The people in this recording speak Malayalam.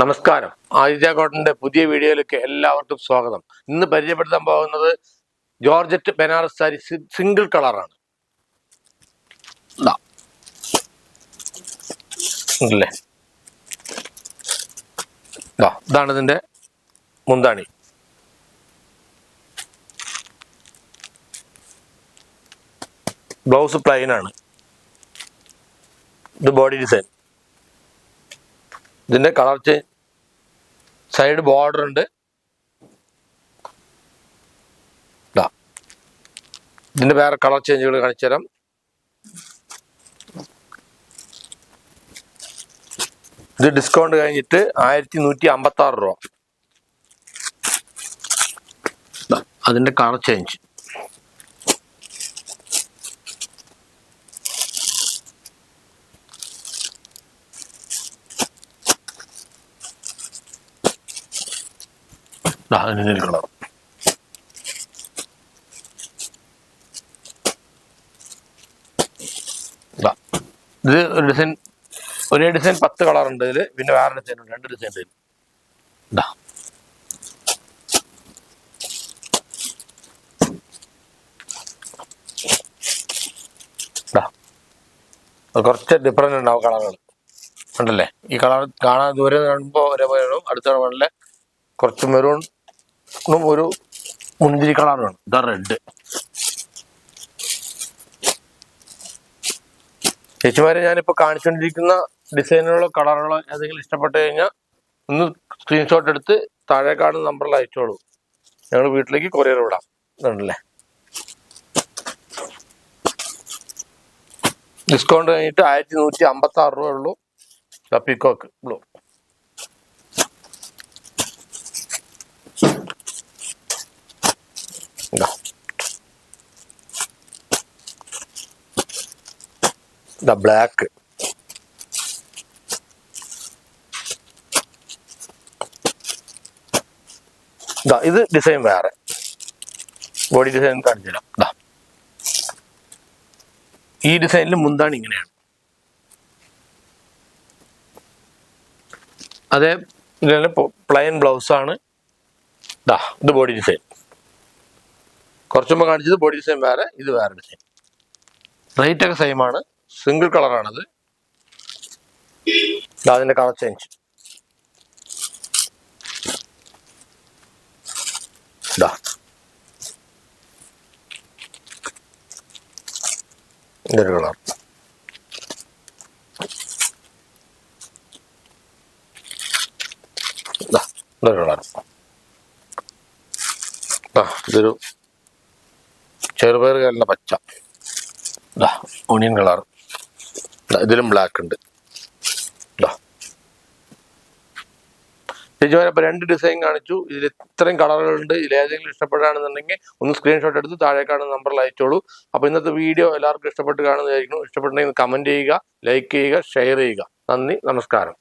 നമസ്കാരം. ആദിത്യ കോട്ടന്റെ പുതിയ വീഡിയോയിലേക്ക് എല്ലാവർക്കും സ്വാഗതം. ഇന്ന് പരിചയപ്പെടുത്താൻ പോകുന്നത് ജോർജറ്റ് ബനാറസ് സാരി സിംഗിൾ കളറാണ്. ദാ, ഇതാണ് ഇതിന്റെ മുന്താണി. ബ്ലൗസ് പ്ലെയിൻ ആണ് ഇത് ബോഡി ഡിസൈൻ. ഇതിന്റെ കളർ ചേഞ്ച് സൈഡ് ബോർഡർ ഉണ്ട്. ഇതിന്റെ വേറെ കളർ ചേഞ്ചുകൾ കാണിച്ചു തരാം. ഇത് ഡിസ്കൗണ്ട് കഴിഞ്ഞിട്ട് ആയിരത്തി നൂറ്റി അമ്പത്തി ആറ് രൂപ അതിന്റെ കളർ ചേഞ്ച് അതിന്റെ കളർ. ഇത് ഒരു ഡിസൈൻ ഒരേ ഡിസൈൻ പത്ത് കളർ ഉണ്ട് ഇതിൽ പിന്നെ വേറെ ഡിസൈൻ ഉണ്ട് രണ്ട് ഡിസൈൻ ഉണ്ട് കുറച്ച് ഡിഫറന്റ് ഉണ്ടാവും കളറുകൾ ഉണ്ടല്ലേ ഈ കളർ കാണാൻ ദൂരെ കാണുമ്പോൾ ഒരേപോലെ അടുത്ത കളറിലെ കുറച്ച് മെറൂൺ ഒരു മുന്തിരി കളറാണ് ഇതാ റെഡ് ചേച്ചിമാരെ ഞാനിപ്പോ കാണിച്ചുകൊണ്ടിരിക്കുന്ന ഡിസൈനുകളോ കളറുകളോ ഏതെങ്കിലും ഇഷ്ടപ്പെട്ട് കഴിഞ്ഞാൽ ഒന്ന് സ്ക്രീൻഷോട്ട് എടുത്ത് താഴെ കാണുന്ന നമ്പറിൽ അയച്ചോളൂ. ഞങ്ങൾ വീട്ടിലേക്ക് കൊറിയർ വിടാം. ഇതുണ്ടല്ലേ? ഡിസ്കൗണ്ട് കഴിഞ്ഞിട്ട് ആയിരത്തി നൂറ്റി അമ്പത്തി ആറ് രൂപ ഉള്ളൂ പീക്കോക്ക് ബ്ലൂ ഇതാ. ദ ബ്ലാക്ക് ദാ ഇത് ഡിസൈൻ വേറെ. ബോഡി ഡിസൈൻ കാണിച്ചു ദാ ഈ ഡിസൈനിൽ മുന്താണ് ഇങ്ങനെയാണ്. അതേ ഇതിൽ പ്ലെയിൻ ബ്ലൗസ് ആണ്. ദാ ഇത് ബോഡി ഡിസൈൻ കുറച്ച് മുമ്പ് കാണിച്ചത് ബോഡി ഡിസൈൻ വേറെ ഇത് വേറെ ഡിസൈൻ റേറ്റ് ഒക്കെ സെയിം ആണ്. സിംഗിൾ കളറാണത് ആണത്. അതിന്റെ കളർ ചേഞ്ച് കളർ കളർ ഇതൊരു ചെറുപയർ കാലിന്റെ പച്ച ഒണിയൻ കളർ ഇതിലും ബ്ലാക്ക് ഉണ്ട്. ചേച്ചിമാരെ ഇപ്പൊ രണ്ട് ഡിസൈൻ കാണിച്ചു. ഇതിൽ ഇത്രയും കളറുകളുണ്ട് ഇതിൽ ഏതെങ്കിലും ഇഷ്ടപ്പെടുകയാണെന്നുണ്ടെങ്കിൽ ഒന്ന് സ്ക്രീൻഷോട്ട് എടുത്ത് താഴെ കാണുന്ന നമ്പറിൽ അയച്ചോളൂ. അപ്പോൾ ഇന്നത്തെ വീഡിയോ എല്ലാവർക്കും ഇഷ്ടപ്പെട്ട് കാണുന്നതായിരിക്കും. ഇഷ്ടപ്പെട്ടുണ്ടെങ്കിൽ കമന്റ് ചെയ്യുക ലൈക്ക് ചെയ്യുക ഷെയർ ചെയ്യുക. നന്ദി നമസ്കാരം.